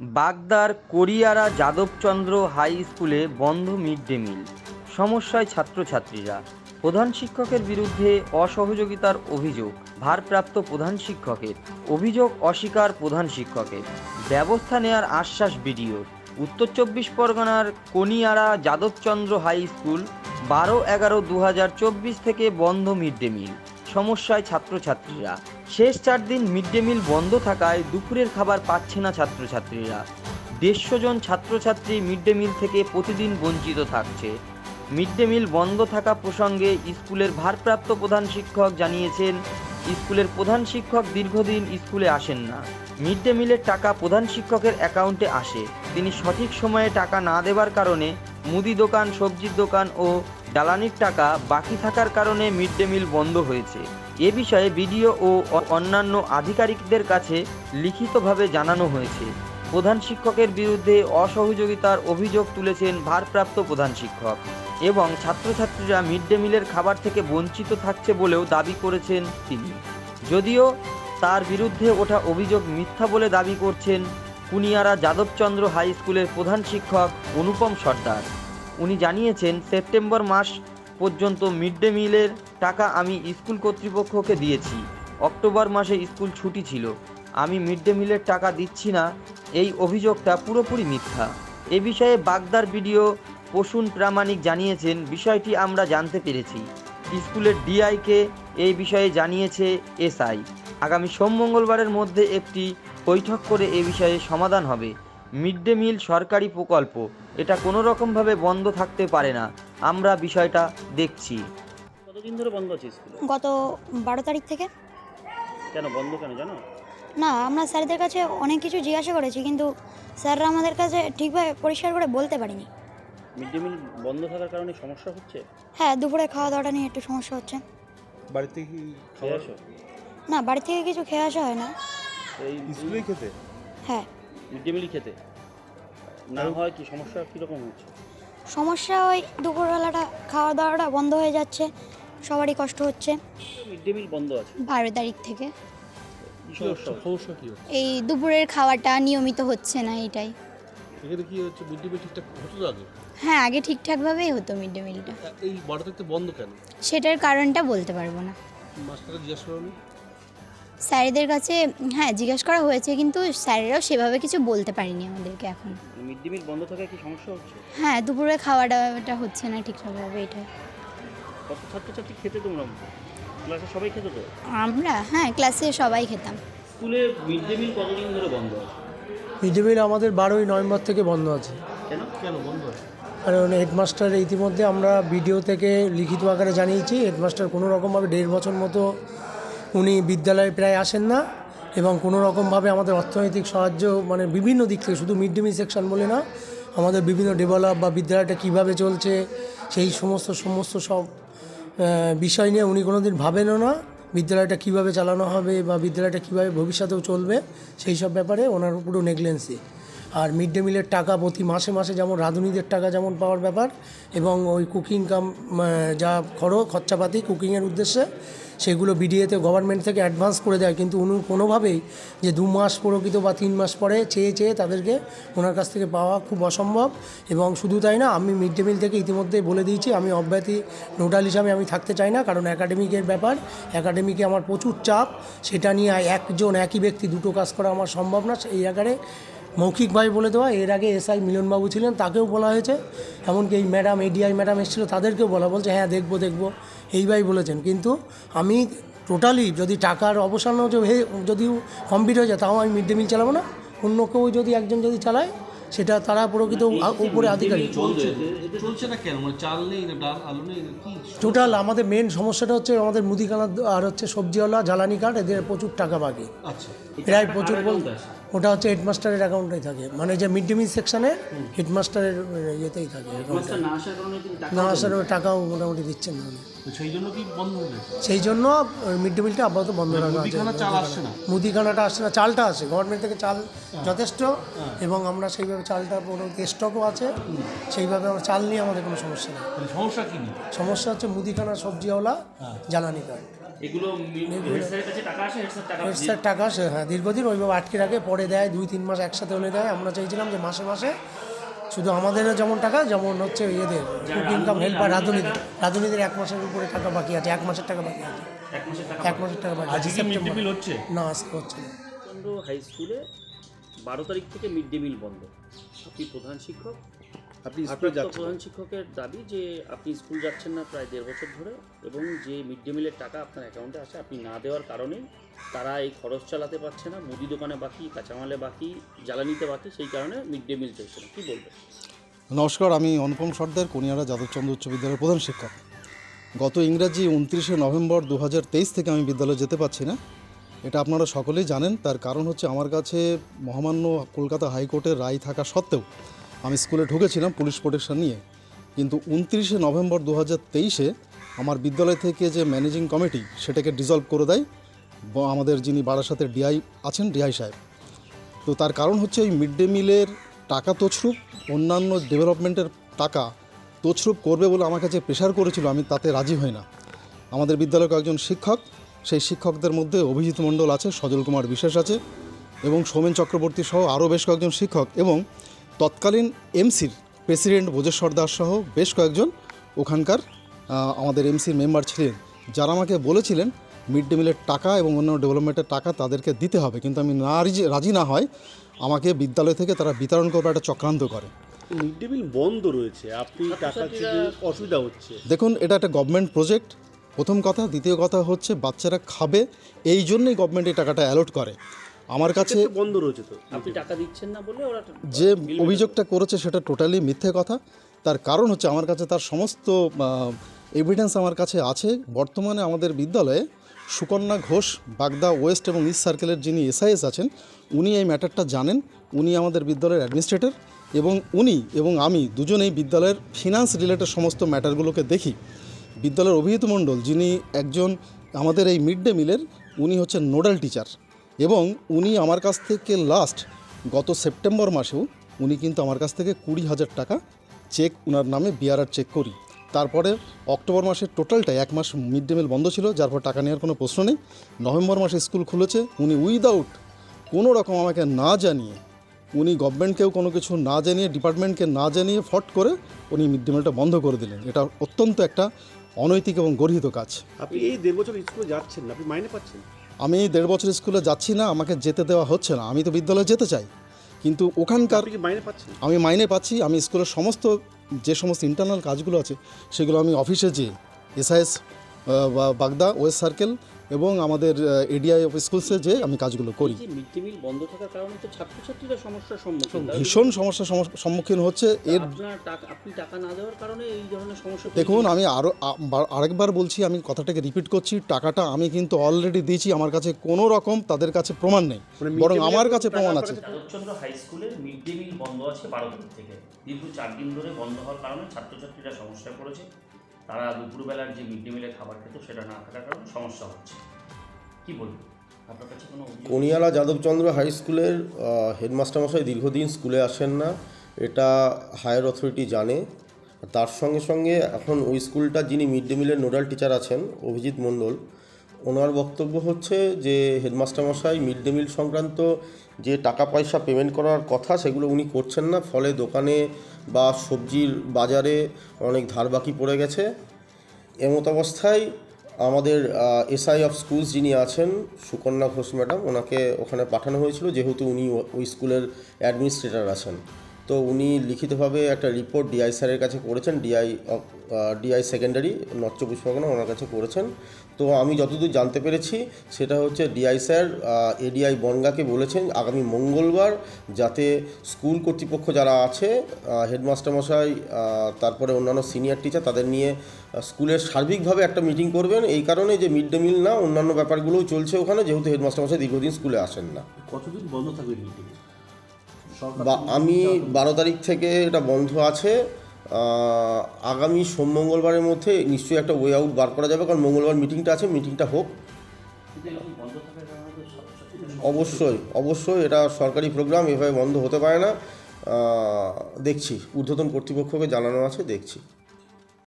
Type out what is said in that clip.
বাগদার কোরিয়ারা Jadabchandra high স্কুলে বন্ধ mid day meal. সমস্যায় ছাত্রছাত্রীরা। প্রধান শিক্ষকের বিরুদ্ধে অসহযোগিতার অভিযোগ, ভারপ্রাপ্ত প্রধান শিক্ষকের। অভিযোগ অস্বীকার প্রধান শিক্ষকের। ব্যবস্থা নেয়ার আশ্বাস বিডিও উত্তর চব্বিশ পরগনার কনিয়ারা যাদবচন্দ্র হাই স্কুল, বারো এগারো দু থেকে বন্ধ মিড ডে মিল। সমস্যায় ছাত্রছাত্রীরা। শেষ চার দিন মিড ডে মিল বন্ধ থাকায় দুপুরের খাবার পাচ্ছে না ছাত্রছাত্রীরা। দেড়শো জন ছাত্রছাত্রী মিড ডে মিল থেকে প্রতিদিন বঞ্চিত থাকছে। মিড ডে মিল বন্ধ থাকা প্রসঙ্গে স্কুলের ভারপ্রাপ্ত প্রধান শিক্ষক জানিয়েছেন, স্কুলের প্রধান শিক্ষক দীর্ঘদিন স্কুলে আসেন না। মিড ডে মিলের টাকা প্রধান শিক্ষকের অ্যাকাউন্টে আসে। তিনি সঠিক সময়ে টাকা না দেওয়ার কারণে মুদি দোকান, সবজির দোকান ও জ্বালানির টাকা বাকি থাকার কারণে মিড ডে মিল বন্ধ হয়েছে। এ বিষয়ে বিডিও ও অন্যান্য আধিকারিকদের কাছে লিখিতভাবে জানানো হয়েছে। প্রধান শিক্ষকের বিরুদ্ধে অসহযোগিতার অভিযোগ তুলেছেন ভারপ্রাপ্ত প্রধান শিক্ষক এবং ছাত্রছাত্রীরা মিড ডে মিলের খাবার থেকে বঞ্চিত থাকছে বলেও দাবি করেছেন তিনি। যদিও তার বিরুদ্ধে ওঠা অভিযোগ মিথ্যা বলে দাবি করছেন কুনিয়ারা যাদবচন্দ্র হাই স্কুলের প্রধান শিক্ষক অনুপম সর্দার। উনি জানিয়েছেন, সেপ্টেম্বর মাস পর্যন্ত মিড ডে মিলের টাকা আমি স্কুল কর্তৃপক্ষকে দিয়েছি। অক্টোবর মাসে স্কুল ছুটি ছিল। আমি মিড ডে মিলের টাকা দিচ্ছি না। এই অভিযোগটা পুরোপুরি মিথ্যা। এ বিষয়ে বাগদার ভিডিও পশুন প্রামাণিক জানিয়েছেন, বিষয়টি আমরা জানতে পেরেছি। স্কুলের ডিআইকে এই বিষয়ে জানিয়েছে এসআই। আগামী সোম মঙ্গলবারের মধ্যে একটি বৈঠক করে এ বিষয়ে সমাধান হবে। মিড ডে মিল সরকারি প্রকল্প। এটা কোনো রকমভাবে বন্ধ থাকতে পারে না। আমরা বিষয়টা দেখছি। কতদিন ধরে বন্ধ আছে স্কুল গত বারো তারিখ থেকে। কেন বন্ধ কেন জানো? না আমরা স্যারদের কাছে অনেক কিছু জিজ্ঞাসা করেছি কিন্তু স্যাররা আমাদের কাছে ঠিকভাবে পরিষ্কার করে বলতে পারিনি। মিড ডে মিল বন্ধ থাকার কারণে সমস্যা হচ্ছে? হ্যাঁ দুপুরে খাওয়া দাওয়াটা নিয়ে একটু সমস্যা হচ্ছে। বাড়িতে কি খেয়ে আসো? না বাড়ি থেকে কিছু খেয়ে আসা হয় না। এই স্কুলেই খেতে? হ্যাঁ। মিড ডে খেতে। না হয় কি সমস্যা কীরকম হচ্ছে? সমস্যা ওই দুপুরবেলাটা খাওয়া দাওয়াটা বন্ধ হয়ে যাচ্ছে সবারই কষ্ট হচ্ছে। মিড ডে মিল বন্ধ আছে? বারো তারিখ থেকে। সমস্যা কি হচ্ছে? এই দুপুরের খাওয়াটা নিয়মিত হচ্ছে না এটাই। এখানে কি হচ্ছে মিড ডে মিল ঠিকঠাক হতো তো আগে? হ্যাঁ আগে ঠিকঠাকভাবেই হতো মিড ডে মিলটা। এই বারো থেকে বন্ধ কেন? সেটার কারণটা বলতে পারব না। মাস্টারকে জিজ্ঞেস করনি স্যারেদের কাছে হ্যাঁ জিজ্ঞেস করা হয়েছে কিন্তু স্যারেরাও সেভাবে কিছু বলতে পারেনি আমাদেরকে এখন। মিড ডে মিল বন্ধ থাকায় কি সমস্যা হচ্ছে? হ্যাঁ দুপুরে খাওয়াটা হচ্ছে না ঠিকঠাকভাবে এটা। কত ছাত্রছাত্রী খেতে তোমরা? ক্লাসে সবাই খেতে তো? আমরা হ্যাঁ ক্লাসে সবাই খেতাম। স্কুলে মিড ডে মিল কতদিন ধরে বন্ধ আছে? মিড ডে মিল আমাদের বারোই নভেম্বর থেকে বন্ধ আছে। কেন? কেন বন্ধ আছে? কারণ হেডমাস্টার ইতিমধ্যে আমরা ভিডিও থেকে লিখিত আকারে জানিয়েছি হেডমাস্টার কোনো রকমভাবে দেড় বছর মতো উনি বিদ্যালয়ে প্রায় আসেন না এবং কোনো রকমভাবে আমাদের অর্থনৈতিক সাহায্য মানে বিভিন্ন দিক থেকে শুধু মিড ডে মিল সেকশন বলে না, আমাদের বিভিন্ন ডেভেলপ বা বিদ্যালয়টা কীভাবে চলছে, সেই সমস্ত সমস্ত সব বিষয় নিয়ে উনি কোনো দিন ভাবেনও না, বিদ্যালয়টা কীভাবে চালানো হবে বা বিদ্যালয়টা কীভাবে ভবিষ্যতেও চলবে, সেই সব ব্যাপারে ওনার পুরো নেগলেন্সি আর মিড ডে মিলের টাকা প্রতি মাসে মাসে যেমন রাঁধুনিদের টাকা যেমন পাওয়ার ব্যাপার এবং ওই কুকিং কাম যা খরচ, খরচাপাতি কুকিংয়ের উদ্দেশ্যে সেগুলো বিডিএতে গভর্নমেন্ট থেকে অ্যাডভান্স করে দেয়। কিন্তু উনি কোনোভাবেই যে দু মাস প্রকৃত বা তিন মাস পরে চেয়ে চেয়ে তাদেরকে ওনার কাছ থেকে পাওয়া খুব অসম্ভব। এবং শুধু তাই না, আমি মিড ডে মিল থেকে ইতিমধ্যে বলে দিয়েছি, আমি অব্যাহতি নোডাল হিসাবে আমি থাকতে চাই না, কারণ একাডেমিকের ব্যাপার। একাডেমিকে আমার প্রচুর চাপ, সেটা নিয়ে একজন একই ব্যক্তি দুটো কাজ করা আমার সম্ভব না। এই আকারে মৌখিকভাবে বলে দেওয়া এর আগে এসআই মিলনবাবু ছিলেন তাকেও বলা হয়েছে। এমনকি এই ম্যাডাম এডিআই ম্যাডাম এসেছিল তাদেরকেও বলা বলছে হ্যাঁ দেখব দেখব। এইভাবেই বলেছেন। কিন্তু আমি টোটালি যদি টাকার অবসান যদি কমপ্লিট হয়ে যায় তাও আমি মিড ডে মিল চালাবো না। অন্য কেউ যদি একজন যদি চালায় সেটা তারা প্রকৃত উপরে আধিকারিক। কেন? মানে টোটাল আমাদের মেন সমস্যাটা হচ্ছে আমাদের মুদিখানা আর হচ্ছে সবজিওয়ালা জ্বালানি কাঠ এদের প্রচুর টাকা বাকি। আচ্ছা। প্রায় প্রচুর বলতে ওটা হচ্ছে হেডমাস্টারের অ্যাকাউন্টেই থাকে। মানে যে মিড ডে মিল সেকশনে হেডমাস্টারের ইয়েতেই থাকে না আসার টাকাও মোটামুটি দিচ্ছেন না সেই জন্য কি বন্ধ সেই জন্য মিড ডে মিলটা আপাতত বন্ধ রাখা আছে। চাল মুদিখানাটা আসছে না চালটা আছে। গভর্নমেন্ট থেকে চাল যথেষ্ট এবং আমরা সেইভাবে চালটা মোটামুটি স্টকও আছে। সেইভাবে আমরা চাল নিয়ে আমাদের কোনো সমস্যা নেই। সমস্যা কি সমস্যা হচ্ছে মুদিখানা সবজিওয়ালা জ্বালানি কাঠ। এগুলো টাকা আসে? হেড টাকা হেড স্যার টাকা সে হ্যাঁ। দীর্ঘদিন ওইভাবে আটকে রাখে পরে দেয় দুই তিন মাস একসাথে হলে দেয়। আমরা চাইছিলাম যে মাসে মাসে শুধু আমাদের যেমন টাকা যেমন হচ্ছে ইয়েদের ইনকাম হেল্পার রাধুনীতি রাধুনীতির এক মাসের উপরে টাকা বাকি আছে এক মাসের টাকা বাকি আছে। এক মাসের টাকা বাকি আছে সেপ্টেম্বর হচ্ছে? না আজকে হচ্ছে না। হাই স্কুলে বারো তারিখ থেকে মিড ডে মিল বন্ধ। আপনি প্রধান শিক্ষক আপনি আপনার তো প্রধান শিক্ষকের দাবি যে আপনি স্কুল যাচ্ছেন না প্রায় দেড় বছর ধরে এবং যে মিড ডে মিলের টাকা আপনার অ্যাকাউন্টে আসে আপনি না দেওয়ার কারণে তারা এই খরচ চালাতে পারছে না মুদি দোকানে বাকি কাঁচামালে বাকি জ্বালানিতে বাকি সেই কারণে মিড ডে মিল চলছে না। কী বলবেন? নমস্কার আমি অনুপম সর্দার কনিয়ারা যাদবচন্দ্র উচ্চ বিদ্যালয়ের প্রধান শিক্ষক। গত ইংরাজি উনত্রিশে নভেম্বর দু হাজার তেইশ থেকে আমি বিদ্যালয়ে যেতে পারছি না। এটা আপনারা সকলেই জানেন তার কারণ হচ্ছে আমার কাছে মহামান্য কলকাতা হাইকোর্টের রায় থাকা সত্ত্বেও আমি স্কুলে ঢুকেছিলাম পুলিশ প্রোটেকশন নিয়ে। কিন্তু উনত্রিশে নভেম্বর দু তেইশে আমার বিদ্যালয় থেকে যে ম্যানেজিং কমিটি সেটাকে ডিজলভ করে দেয় আমাদের যিনি বারাসাতের ডিআই আছেন ডিআই সাহেব। তো তার কারণ হচ্ছে এই মিড ডে মিলের টাকা তছরূপ, অন্যান্য ডেভেলপমেন্টের টাকা তছরূপ করবে বলে আমার কাছে প্রেশার করেছিল, আমি তাতে রাজি হই না। আমাদের বিদ্যালয়ের কয়েকজন শিক্ষক, সেই শিক্ষকদের মধ্যে অভিজিৎ মণ্ডল আছে, সজল কুমার বিশ্বাস আছে এবং সৌমেন চক্রবর্তী সহ আরও বেশ কয়েকজন শিক্ষক এবং তৎকালীন এমসির প্রেসিডেন্ট ভোজেশ্বর দাস সহ বেশ কয়েকজন ওখানকার আমাদের এমসির মেম্বার ছিলেন। যারা আমাকে বলেছিলেন মিড ডে মিলের টাকা এবং অন্যান্য ডেভেলপমেন্টের টাকা তাদেরকে দিতে হবে। কিন্তু আমি না রাজি- রাজি না হয় আমাকে বিদ্যালয় থেকে তারা বিতরণ করবে একটা চক্রান্ত করে। মিড ডে মিল বন্ধ রয়েছে আপনি টাকা অসুবিধা হচ্ছে। দেখুন এটা একটা গভর্নমেন্ট প্রজেক্ট প্রথম কথা দ্বিতীয় কথা হচ্ছে বাচ্চারা খাবে এই জন্যই গভর্নমেন্ট এই টাকাটা অ্যালট করে। আমার কাছে বন্ধ রয়েছে তো। আপনি টাকা দিচ্ছেন না বলে ওরা যে অভিযোগটা করেছে সেটা টোটালি মিথ্যে কথা। তার কারণ হচ্ছে আমার কাছে তার সমস্ত এভিডেন্স আমার কাছে আছে। বর্তমানে আমাদের বিদ্যালয়ে সুকন্যা ঘোষ বাগদা ওয়েস্ট এবং ইস্ট সার্কেলের যিনি এসআইএস আছেন উনি এই ম্যাটারটা জানেন। উনি আমাদের বিদ্যালয়ের অ্যাডমিনিস্ট্রেটর এবং উনি এবং আমি দুজনেই বিদ্যালয়ের ফিনান্স রিলেটেড সমস্ত ম্যাটারগুলোকে দেখি। বিদ্যালয়ের অভিহিত মণ্ডল যিনি একজন আমাদের এই মিড ডে মিলের উনি হচ্ছেন নোডাল টিচার। এবং উনি আমার কাছ থেকে লাস্ট গত সেপ্টেম্বর মাসেও উনি কিন্তু আমার কাছ থেকে কুড়ি হাজার টাকা চেক ওনার নামে বিআরআর চেক করি। তারপরে অক্টোবর মাসের টোটালটাই এক মাস মিড ডে মিল বন্ধ ছিল, যার পর টাকা নেওয়ার কোনো প্রশ্ন নেই। নভেম্বর মাসে স্কুল খুলেছে, উনি উইদাউট কোনো রকম আমাকে না জানিয়ে, উনি গভর্নমেন্টকেও কোনো কিছু না জানিয়ে ডিপার্টমেন্টকে না জানিয়ে ফট করে উনি মিড ডে মিলটা বন্ধ করে দিলেন। এটা অত্যন্ত একটা অনৈতিক এবং গর্হিত কাজ। আপনি এই দেড় বছর স্কুলে যাচ্ছেন আপনি মাইনে পাচ্ছেন? আমি দেড় বছর স্কুলে যাচ্ছি না আমাকে যেতে দেওয়া হচ্ছে না। আমি তো বিদ্যালয়ে যেতে চাই। কিন্তু ওখানকার আমি মাইনে পাচ্ছি আমি স্কুলের সমস্ত যে সমস্ত ইন্টারনাল কাজগুলো আছে সেগুলো আমি অফিসে যেয়ে এসআইএস বাগদা ওয়েস্ট সার্কেল এবং আমাদের এডিআই অফ স্কুলসে যেয়ে আমি কাজগুলো করি। মিড ডে মিল বন্ধ থাকার কারণে তো ছাত্রছাত্রীরা সমস্যার সম্মুখীন। ভীষণ সমস্যার সমস- সম্মুখীন হচ্ছে এর আপনি টাকা না দেওয়ার কারণে এই ধরনের সমস্যা দেখুন আমি আরও আরেকবার বলছি আমি কথাটাকে রিপিট করছি টাকাটা আমি কিন্তু অলরেডি দিয়েছি আমার কাছে কোনো রকম তাদের কাছে প্রমাণ নেই। মানে বরং আমার কাছে প্রমাণ আছে। কাছে- হাই স্কুলের মিড ডে মিল বন্ধ আছে বারো তারিখ থেকে। দীর্ঘ চার দিন ধরে বন্ধ হওয়ার কারণে ছাত্রছাত্রীরা সমস্যায় পড়েছে। তারা দুপুরবেলার যে মিড ডে মিলে খাবার খেত, সেটা না থাকার কারণে সমস্যা হচ্ছে। কি বলব আপনার কাছে কোনো কনিয়ালা যাদবচন্দ্র হাই স্কুলের হেডমাস্টারমশাই দীর্ঘদিন স্কুলে আসেন না। এটা হায়ার অথরিটি জানে। তার সঙ্গে সঙ্গে এখন ওই স্কুলটা যিনি মিড ডে মিলের নোডাল টিচার আছেন, অভিজিৎ মণ্ডল, ওনার বক্তব্য হচ্ছে যে হেডমাস্টারমশাই মিড ডে মিল সংক্রান্ত যে টাকা পয়সা পেমেন্ট করার কথা, সেগুলো উনি করছেন না। ফলে দোকানে বা সবজির বাজারে অনেক ধার বাকি পড়ে গেছে। এমত অবস্থায় আমাদের এসআই অফ স্কুলস যিনি আছেন, সুকন্যা ঘোষ ম্যাডাম, ওনাকে ওখানে পাঠানো হয়েছিল, যেহেতু উনি ওই স্কুলের অ্যাডমিনিস্ট্রেটর আছেন। তো উনি লিখিতভাবে একটা রিপোর্ট ডিআই স্যারের কাছে করেছেন ডিআই ডিআই সেকেন্ডারি নর্থ চব্বিশ পরগনা ওনার কাছে করেছেন। তো আমি যতদূর জানতে পেরেছি, সেটা হচ্ছে ডিআই স্যার এডিআই বনগাকে বলেছেন আগামী মঙ্গলবার যাতে স্কুল কর্তৃপক্ষ যারা আছে হেডমাস্টারমশাই তারপরে অন্যান্য সিনিয়র টিচার তাদের নিয়ে স্কুলের সার্বিকভাবে একটা মিটিং করবেন। এই কারণে যে মিড ডে মিল না, অন্যান্য ব্যাপারগুলোও চলছে ওখানে, যেহেতু হেডমাস্টারমশাই দীর্ঘদিন স্কুলে আসেন না। কতদিন বন্ধ থাকবে মিল বা আমি বারো তারিখ থেকে এটা বন্ধ আছে। আগামী সোম মঙ্গলবারের মধ্যে নিশ্চয়ই একটা ওয়ে আউট বার করা যাবে কারণ মঙ্গলবার মিটিংটা আছে মিটিংটা হোক। অবশ্যই অবশ্যই এটা সরকারি প্রোগ্রাম এভাবে বন্ধ হতে পারে না। দেখছি ঊর্ধ্বতন কর্তৃপক্ষকে জানানো আছে দেখছি।